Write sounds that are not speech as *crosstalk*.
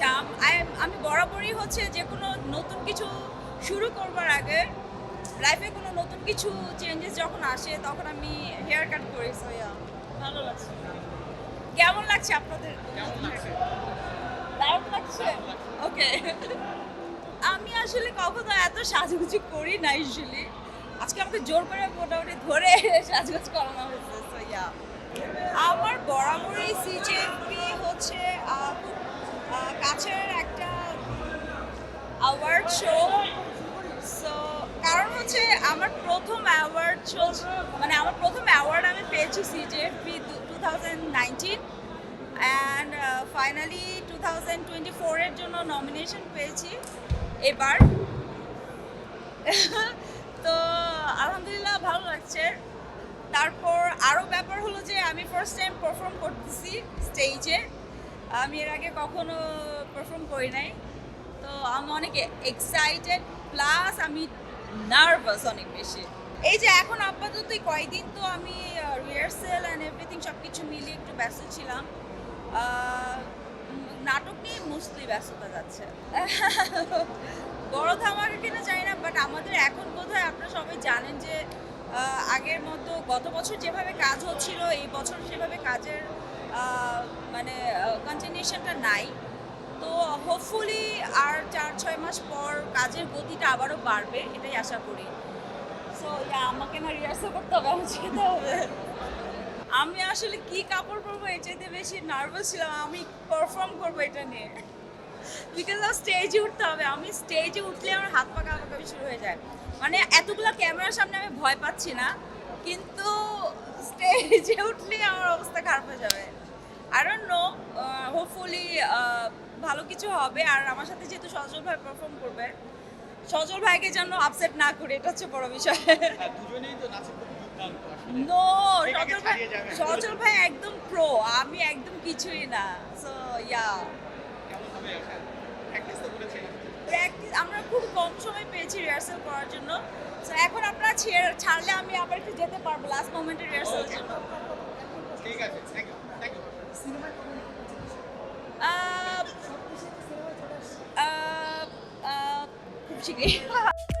লাগছে আম- বরাবরই হচ্ছে যে কোনো নতুন কিছু শুরু করবার আগে লাইফে কোনো নতুন কিছু চেঞ্জেস যখন আসে তখন আমি হেয়ার কাট করি ভালো লাগছে। কেমন লাগছে আপনাদের? দারুণ লাগছে? ওকে *laughs* আমি আসলে কখনো এত সাজুগুজু করি না ইউজুয়ালি আজকে আমাকে জোর করে মোটামুটি ধরে *laughs* সাজগোজ করানো হয়েছে সো আমার বরাবরই সিজেপি হচ্ছে খুব আমার প্রথম অ্যাওয়ার্ড চলছে মানে আমার প্রথম অ্যাওয়ার্ড আমি পেয়েছি CJP two thousand nineteen and finally two thousand twenty ফোরের জন্য নমিনেশন পেয়েছি। এবার, *laughs* তো আলহামদুলিল্লাহ ভালো লাগছে। তারপর আরও ব্যাপার হলো যে আমি ফার্স্ট টাইম পারফর্ম করতেছি স্টেজে আমি এর আগে কখনো পারফর্ম করি নাই। তো আমি অনেক এক্সাইটেড প্লাস আমি নার্ভাস অনেক বেশি। এই যে এখন আপাতত কয়েকদিন তো আমি রিহার্সেল অ্যান্ড এভরিথিং সব কিছু মিলিয়ে একটু ব্যস্ত ছিলাম। নাটক নিয়ে মোস্টলি ব্যস্ততা যাচ্ছে। বড় ধামাকা কিনা জানি না বাট আমাদের এখন বোধহয় আপনারা সবাই জানেন যে আগের মতো গত বছর যেভাবে কাজ হচ্ছিল, এই বছর সেভাবে কাজের মানে কন্টিনিউশনটা নাই। হোপফুলি আর চার, ছয় মাস পর কাজের গতিটা আবারও বাড়বে, এটাই আশা করি। সো আমাকে না রিহার্সাল করতে হবে আমার যেতে হবে। আমি আসলে কি কাপড় পরবো, এর চাইতে বেশি নার্ভাস ছিলাম, আমি পারফর্ম করব এটা নিয়ে। বিকজ আমার স্টেজে উঠতে হবে, আমি স্টেজে উঠলে আমার হাত পা কাঁপাকাঁপি শুরু হয়ে যায়। মানে এতগুলো ক্যামেরার সামনে আমি ভয় পাচ্ছি না, কিন্তু স্টেজে উঠলে আমার অবস্থা খারাপ হয়ে যাবে। ডোন্ট নো হোপফুলি ভালো কিছু হবে আর আমার সাথে যেহেতু সজল ভাই পারফর্ম করবে সজল ভাইকে যেন আপসেট না করে এটা হচ্ছে বড় বিষয়। হ্যাঁ, দুজনেই তো নাচে খুব নো সজল ভাই সজল ভাই একদম প্রো আমি একদম কিছুই না। So yeah. প্র্যাকটিস আমরা খুব কম সময় পেয়েছি রিহার্সাল করার জন্য। সো এখন আপনারা ছেড়ে ছাড়লে আমি আবার একটু যেতে পারব লাস্ট মোমেন্টে রিহার্সালের জন্য। chicken. *laughs*